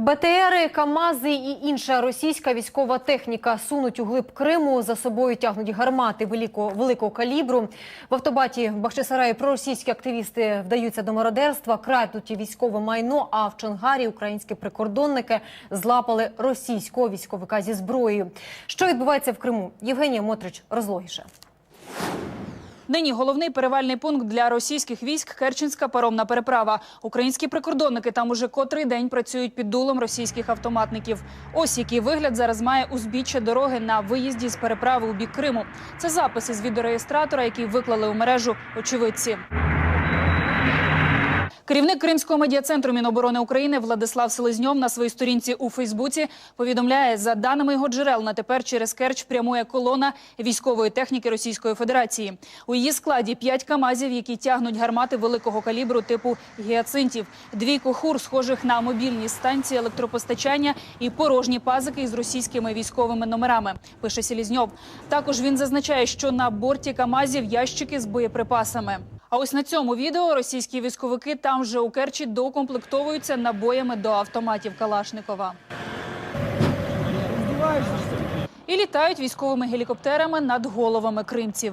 БТРи, КАМАЗи і інша російська військова техніка сунуть у глиб Криму. За собою тягнуть гармати великого, великого калібру. В автобаті Бахчисараї проросійські активісти вдаються до мародерства, крадуть військове майно. А в Чонгарі українські прикордонники злапали російського військовика зі зброєю. Що відбувається в Криму? Євгенія Мотрич розлогіше. Нині головний перевальний пункт для російських військ Керченська паромна переправа. Українські прикордонники там уже котрий день працюють під дулом російських автоматників. Ось який вигляд зараз має узбіччя дороги на виїзді з переправи у бік Криму. Це запис із відеореєстратора, який виклали у мережу очевидці. Керівник Кримського медіа-центру Міноборони України Владислав Селезньов на своїй сторінці у Фейсбуці повідомляє, за даними його джерел, на тепер через Керч прямує колона військової техніки Російської Федерації. У її складі п'ять камазів, які тягнуть гармати великого калібру типу гіацинтів, двійко хур, схожих на мобільні станції електропостачання і порожні пазики із російськими військовими номерами. Пише Селезньов. Також він зазначає, що на борті камазів ящики з боєприпасами. А ось на цьому відео російські військовики там же у Керчі докомплектовуються набоями до автоматів Калашникова. І літають військовими гелікоптерами над головами кримців.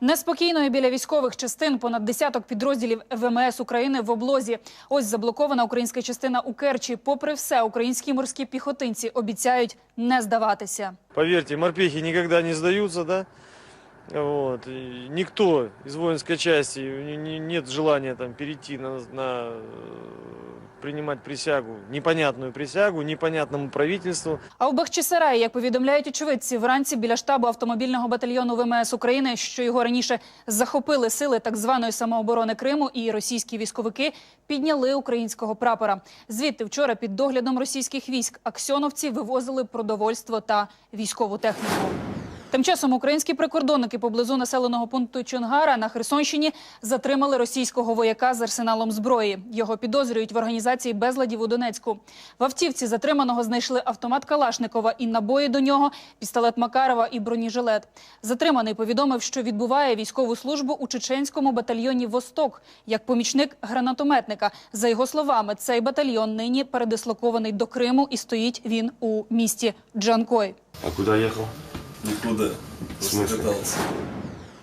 Неспокійно і біля військових частин понад десяток підрозділів ВМС України в облозі. Ось заблокована українська частина у Керчі. Попри все, українські морські піхотинці обіцяють не здаватися. Поверьте, морпехи никогда не сдаются, да? Вот. И никто из воинской части не- не- нет желания там перейти на, на э, принимать присягу, непонятную присягу, непонятному правительству. А у Бахчисараї, як повідомляють очевидці, вранці біля штабу автомобільного батальйону ВМС України, що його раніше захопили сили так званої самооборони Криму, і російські військовики підняли українського прапора. Звідти вчора під доглядом російських військ аксьоновці вивозили продовольство та військову техніку. Тим часом українські прикордонники поблизу населеного пункту Чонгара на Херсонщині затримали російського вояка з арсеналом зброї. Його підозрюють в організації безладів у Донецьку. В автівці затриманого знайшли автомат Калашникова і набої до нього, пістолет Макарова і бронежилет. Затриманий повідомив, що відбуває військову службу у чеченському батальйоні Восток як помічник гранатометника. За його словами, цей батальйон нині передислокований до Криму і стоїть він у місті Джанкой. А куда ехал? Никуда. Просто катался.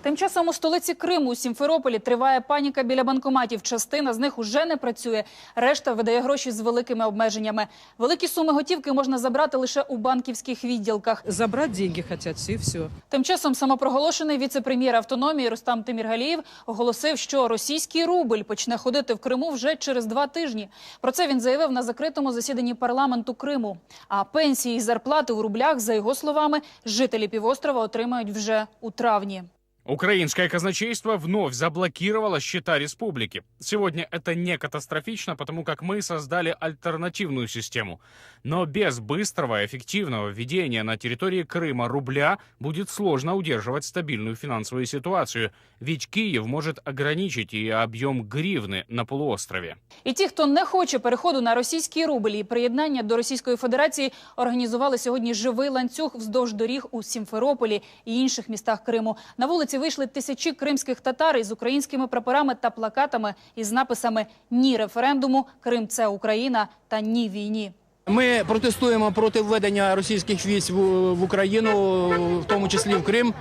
Тим часом у столиці Криму у Сімферополі триває паніка біля банкоматів. Частина з них уже не працює. Решта видає гроші з великими обмеженнями. Великі суми готівки можна забрати лише у банківських відділках. забрать деньги хотят, все, и все. Тим часом самопроголошений віце-прем'єр автономії Рустам Тиміргалієв оголосив, що російський рубль почне ходити в Криму вже через два тижні. Про це він заявив на закритому засіданні парламенту Криму. А пенсії і зарплати у рублях, за його словами, жителі півострова отримають вже у травні. Украинское казначейство вновь заблокировало счета республики. Сегодня это не катастрофично, потому как мы создали альтернативную систему. Но без быстрого и эффективного введения на территории Крыма рубля будет сложно удерживать стабильную финансовую ситуацию, ведь Киев может ограничить и объем гривны на полуострове. І ті, хто не хоче переходу на російський рубль і приєднання до Російської Федерації, організували сьогодні живий ланцюг вздовж доріг у Сімферополі і інших містах Криму. На вулиці вийшли тисячі кримських татар із українськими прапорами та плакатами із написами Ні референдуму, Крим це Україна та ні війні. Ми протестуємо проти введення російських військ в, в Україну, в тому числі в Крим.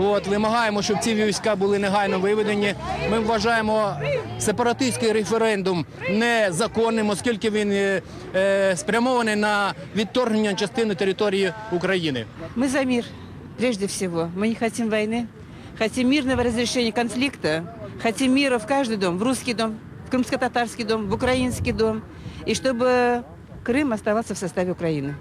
От вимагаємо, щоб ці війська були негайно виведені. Ми вважаємо сепаратистський референдум незаконним, оскільки він е, е, спрямований на відторгнення частини території України. Мы за мир, прежде всего. Мы не хотим войны. Хотим мирного разрешения конфликта. Хотим мира в каждый дом, в русский дом, в крымско-татарский дом, в украинский дом. И чтобы Крым оставался в составе Украины.